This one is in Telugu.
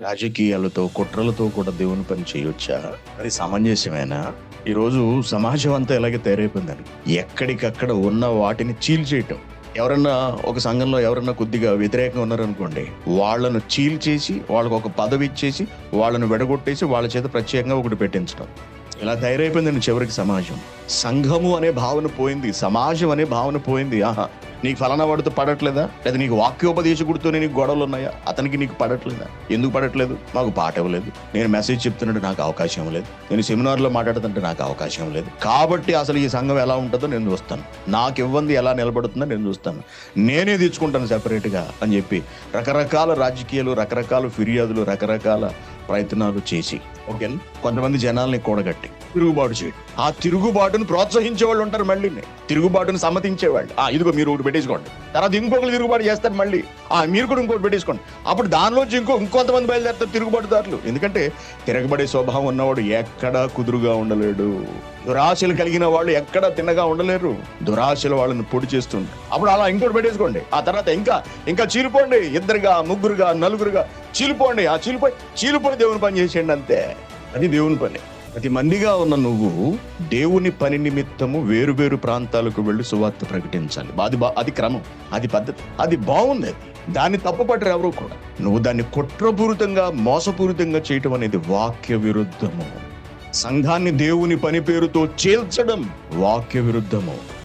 రాజకీయాలతో కుట్రలతో కూడా దేవుని పని చేయొచ్చా? అది సమంజసమేనా ఈరోజు సమాజం అంతా ఇలాగే తయారైపోయిందని ఎక్కడికక్కడ ఉన్న వాటిని చీల్చేయటం ఎవరన్నా ఒక సంఘంలో ఎవరన్నా కొద్దిగా వ్యతిరేకంగా ఉన్నారనుకోండి వాళ్ళను చీల్చేసి వాళ్ళకు ఒక పదవి ఇచ్చేసి వాళ్ళను విడగొట్టేసి వాళ్ళ చేత ప్రత్యేకంగా ఒకటి పెట్టించడం ఇలా తయారైపోయిందండి చివరికి సమాజం. సంఘము అనే భావన పోయింది సమాజం అనే భావన పోయింది. ఆహా నీకు ఫలానా వాడితో పడట్లేదా? లేదా నీకు వాక్యోపదేశకుడితోనే నీకు గొడవలు ఉన్నాయా? అతనికి నీకు పడట్లేదా? ఎందుకు పడట్లేదు? మాకు పాట ఇవ్వలేదు. నేను మెసేజ్ చెప్తున్నట్టు నాకు అవకాశం లేదు నేను సెమినార్లో మాట్లాడుతుంటే నాకు అవకాశం లేదు కాబట్టి అసలు ఈ సంఘం ఎలా ఉంటుందో నేను చూస్తాను. నాకు ఇవ్వంది ఎలా నిలబడుతుందో నేను చూస్తాను. నేనే తెచ్చుకుంటాను సెపరేట్గా అని చెప్పి రకరకాల రాజకీయాలు రకరకాల ఫిర్యాదులు రకరకాల ప్రయత్నాలు చేసి ఓకే? కొంతమంది జనాల్ని కూడగట్టి తిరుగుబాటు చేయడం. ఆ తిరుగుబాటును ప్రోత్సహించే వాళ్ళు ఉంటారు మళ్ళీ తిరుగుబాటును సమ్మతించేవాళ్ళు ఆ ఇదిగో మీరు పెట్టేసుకోండి. తర్వాత ఇంకొకరు తిరుగుబాటు చేస్తారు మళ్ళీ. ఆ మీరు కూడా ఇంకోటి పెట్టేసుకోండి. అప్పుడు దానిలోంచి ఇంకో ఇంకొంతమంది బయలుదేరుతారు తిరుగుబాటుదారులు. ఎందుకంటే తిరగబడే స్వభావం ఉన్నవాడు ఎక్కడా కుదురుగా ఉండలేడు. దురాశలు కలిగిన వాళ్ళు ఎక్కడా తిన్నగా ఉండలేరు. దురాశలు వాళ్ళని పొడి చేస్తుంటారు అప్పుడు అలా ఇంకోటి పెట్టేసుకోండి. ఆ తర్వాత ఇంకా ఇంకా చీలిపోండి. ఇద్దరుగా ముగ్గురుగా నలుగురుగా. చీలిపోండి. ఆ చీలిపోయి చీలిపోయి దేవుని పని చేసేయండి అంతే. అది దేవుని పని. పది మందిగా ఉన్న నువ్వు దేవుని పని నిమిత్తము వేరు వేరు ప్రాంతాలకు వెళ్ళి సువార్త ప్రకటించాలి. అది బా- అది క్రమం అది పద్ధతి అది బాగుంది అది. దాన్ని తప్పుపట్టరు ఎవరు కూడా. నువ్వు దాన్ని కుట్రపూరితంగా మోసపూరితంగా చేయటం అనేది వాక్య విరుద్ధము. సంఘాన్ని దేవుని పని పేరుతో చేల్చడం వాక్య విరుద్ధము.